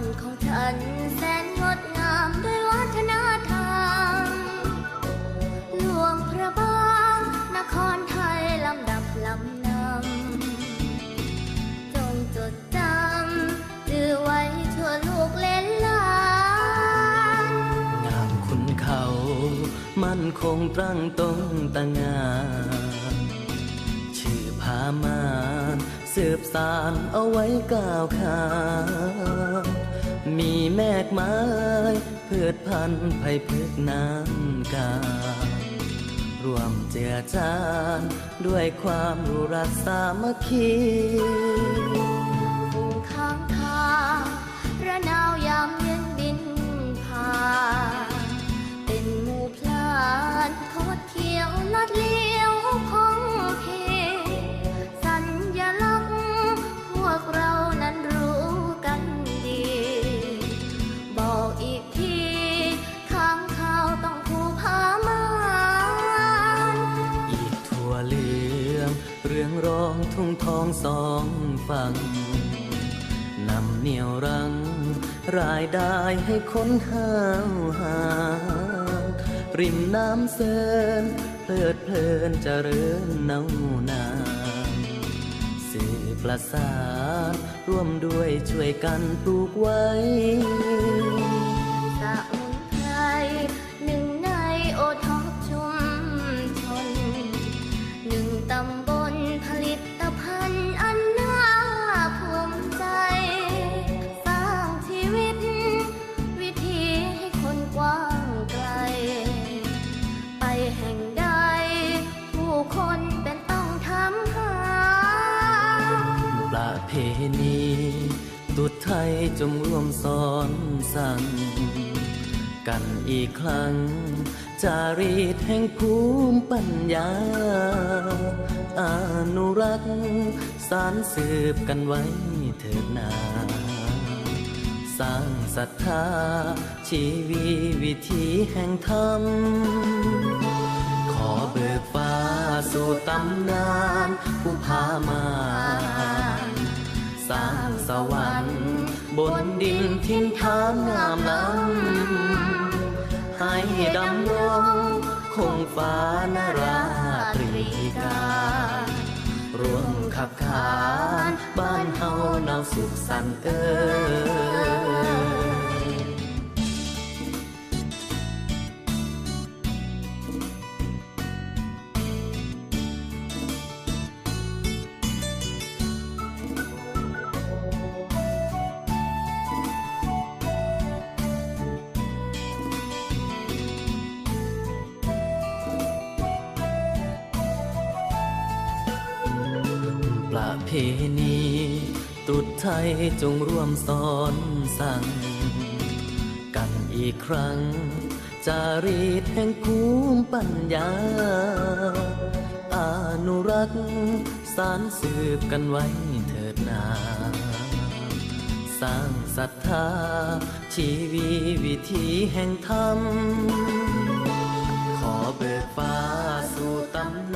านของฉันแสนงดงามด้วยวัฒนธรรม หลวงพระบางนครไทยลำดับลำนำ จงจดจำดือไว้ชั่วลูกเล่นหลานงามคุณเขา มั่นคงตั้งตรงตั้งงานชื่อพามานสืบสารเอาไว้ก้าวข้าม มีแมกไม้เพืชพันธุ์ไผ่พึกน้ำกา รวมเจือจานด้วยความรู้รักสามัคคี ร้องทุ่งทองสองฝั่งนำเหนียวรัง รายได้ให้คนห้าวหา ริมน้ำเซินเพลิดเพลินเจริญเนานาสื่อประสานร่วมด้วยช่วยกันปลูกไว้ ประเพณีตุดไทยจงร่วมสอนสั่งกันอีกครั้ง จารีตแห่งภูมิปัญญา อนุรักษ์สารสืบกันไว้เถิดนาสร้างศรัทธา ชีวีวิถีแห่งธรรม ขอเบิกฟ้าสู่ตำนานผู้พามา สร้างสวรรค์บนดินทิ้งทานงามล้ำให้ดำรงคงฟ้านราตรีการ่วมขับขานบ้านเฮาเนาสุขสันต์เออ เพณีตรุษไทยจงร่วมสอนสั่ง กันอีกครั้ง จารีตแห่งภูมิปัญญา อนุรักษ์สารสืบกันไว้เถิดนาสร้างศรัทธา ชีวีวิถีแห่งธรรม ขอเบิกฟ้าสู่ตำ